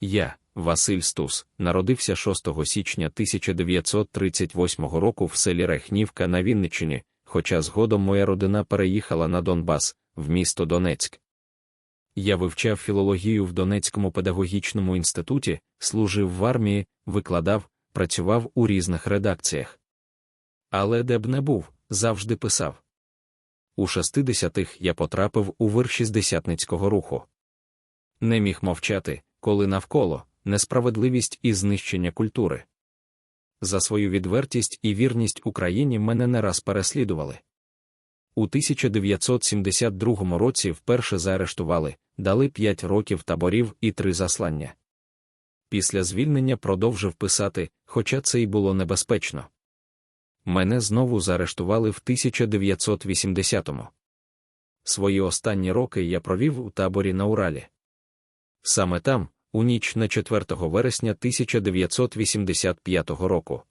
Я, Василь Стус, народився 6 січня 1938 року в селі Рехнівка на Вінниччині, хоча згодом моя родина переїхала на Донбас, в місто Донецьк. Я вивчав філологію в Донецькому педагогічному інституті, служив в армії, викладав, працював у різних редакціях. Але де б не був, завжди писав. У 60-х я потрапив у вир шістдесятницького руху. Не міг мовчати, коли навколо несправедливість і знищення культури. За свою відвертість і вірність Україні мене не раз переслідували. У 1972 році вперше заарештували, дали 5 років таборів і 3 заслання. Після звільнення продовжив писати, хоча це й було небезпечно. Мене знову заарештували в 1980-му. Свої останні роки я провів у таборі на Уралі. Саме там, у ніч на 4 вересня 1985 року,